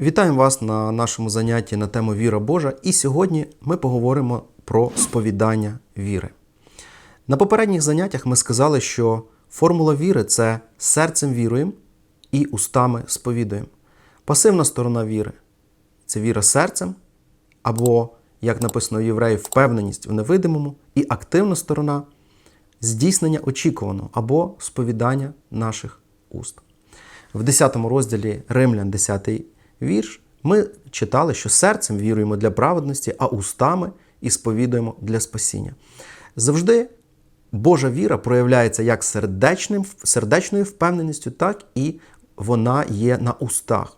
Вітаємо вас на нашому занятті на тему Віра Божа. І сьогодні ми поговоримо про сповідання віри. На попередніх заняттях ми сказали, що формула віри це серцем віруємо і устами сповідуємо. Пасивна сторона віри це віра серцем, або, як написано в євреїв, впевненість в невидимому, і активна сторона здійснення очікуваного або сповідання наших уст. В 10 розділі Римлян, 10 вірш, ми читали, що серцем віруємо для праведності, а устами і сповідуємо для спасіння. Завжди Божа віра проявляється як сердечним, сердечною впевненістю, так і вона є на устах.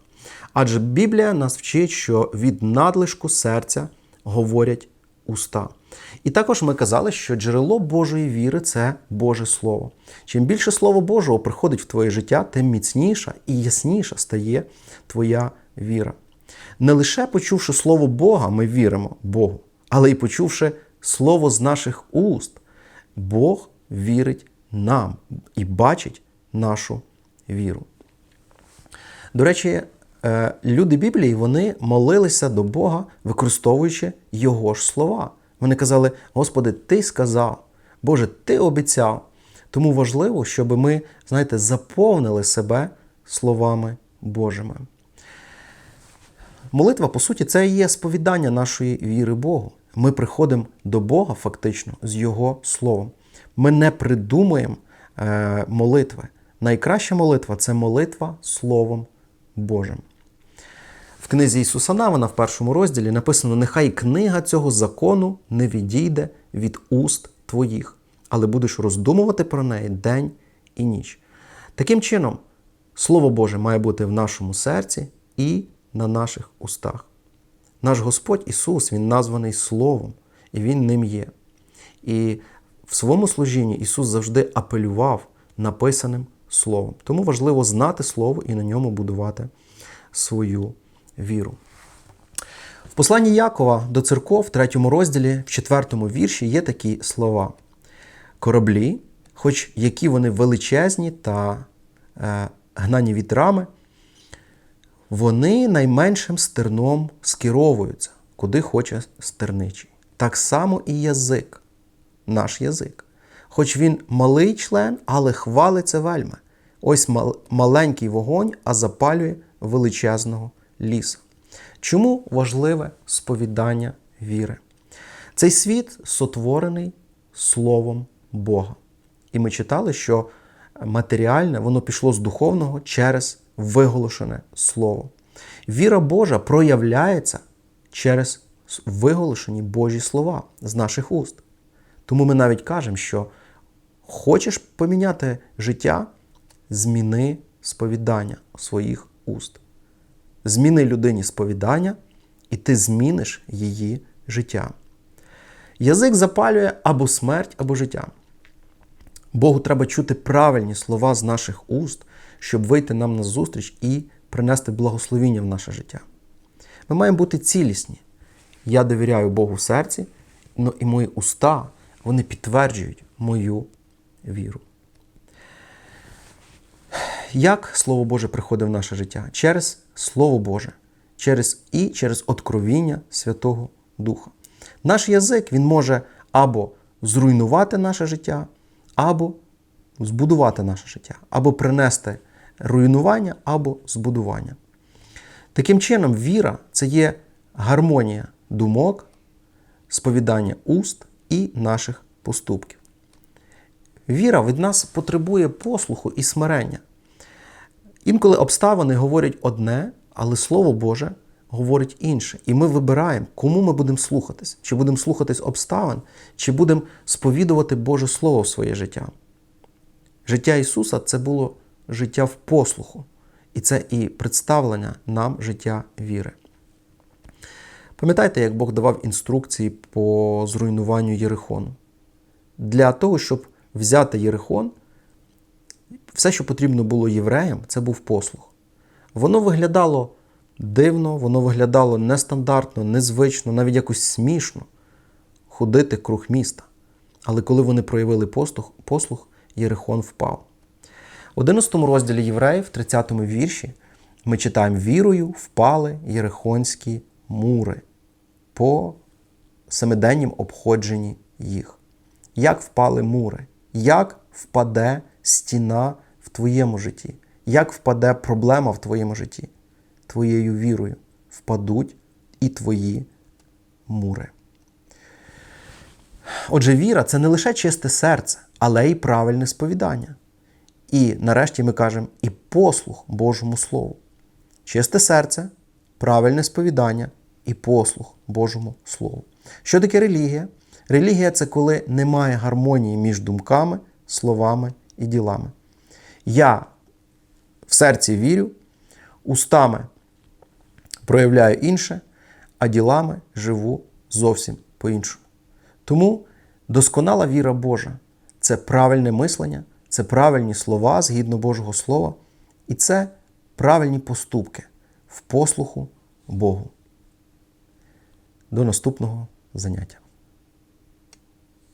Адже Біблія нас вчить, що від надлишку серця говорять уста. І також ми казали, що джерело Божої віри це Боже Слово. Чим більше Слово Божого приходить в твоє життя, тим міцніша і ясніша стає твоя віра. Не лише почувши Слово Бога, ми віримо Богу, але й почувши Слово з наших уст, Бог вірить нам і бачить нашу віру. До речі, е, люди Біблії вони молилися до Бога, використовуючи Його ж слова. Вони казали: Господи, Ти сказав, Боже, Ти обіцяв. Тому важливо, щоб ми, знаєте, заповнили себе словами Божими. Молитва, по суті, це і є сповідання нашої віри Богу. Ми приходимо до Бога фактично з Його Словом. Ми не придумуємо е, молитви. Найкраща молитва це молитва Словом Божим. Книзі Ісуса Навина в першому розділі написано: Нехай книга цього закону не відійде від уст твоїх, але будеш роздумувати про неї день і ніч. Таким чином, Слово Боже має бути в нашому серці і на наших устах. Наш Господь Ісус, Він названий Словом, і Він ним є. І в своєму служінні Ісус завжди апелював написаним Словом. Тому важливо знати Слово і на ньому будувати свою віру. В посланні Якова до церков, в третьому розділі, в четвертому вірші є такі слова: кораблі, хоч які вони величезні та е, гнані вітрами, вони найменшим стерном скеровуються, куди хоче стерничий. Так само і язик, наш язик. Хоч він малий член, але хвалиться вельми. Ось маленький вогонь, а запалює величезного лісу. Чому важливе сповідання віри? Цей світ сотворений Словом Бога. І ми читали, що матеріальне воно пішло з духовного через виголошене Слово. Віра Божа проявляється через виголошені Божі слова з наших уст. Тому ми навіть кажемо, що хочеш поміняти життя, зміни сповідання своїх уст. Зміни людині сповідання, і ти зміниш її життя. Язик запалює або смерть, або життя. Богу треба чути правильні слова з наших уст, щоб вийти нам на зустріч і принести благословіння в наше життя. Ми маємо бути цілісні. Я довіряю Богу в серці, ну і мої уста вони підтверджують мою віру. Як Слово Боже приходить в наше життя? Через Слово Боже, через і через откровіння Святого Духа. Наш язик він може або зруйнувати наше життя, або збудувати наше життя, або принести руйнування, або збудування. Таким чином, віра це є гармонія думок, сповідання уст і наших поступків. Віра від нас потребує послуху і смирення. Інколи обставини говорять одне, але Слово Боже говорить інше. І ми вибираємо, кому ми будемо слухатись, чи будемо слухатись обставин, чи будемо сповідувати Боже Слово в своє життя. Життя Ісуса це було життя в послуху, і це і представлення нам життя віри. Пам'ятаєте, як Бог давав інструкції по зруйнуванню Єрихону? Для того, щоб взяти Єрихон, все, що потрібно було євреям, це був послух. Воно виглядало дивно, воно виглядало нестандартно, незвично, навіть якось смішно ходити круг міста. Але коли вони проявили послух, послух Єрихон впав. У 11 розділі Євреїв, в 30 вірші, Ми читаємо вірою впали єрихонські мури по семиденнім обходженні їх. Як впали мури? Як впаде стіна твоєму житті? Як впаде проблема в твоєму житті? Твоєю вірою впадуть і твої мури. Отже, віра це не лише чисте серце, але й правильне сповідання. І нарешті ми кажемо і послух Божому Слову. Чисте серце, правильне сповідання і послух Божому Слову. Що таке релігія? Релігія це коли немає гармонії між думками, словами і ділами. Я в серці вірю, устами проявляю інше, а ділами живу зовсім по-іншому. Тому досконала віра Божа це правильне мислення, це правильні слова згідно Божого Слова, і це правильні поступки в послуху Богу. До наступного заняття.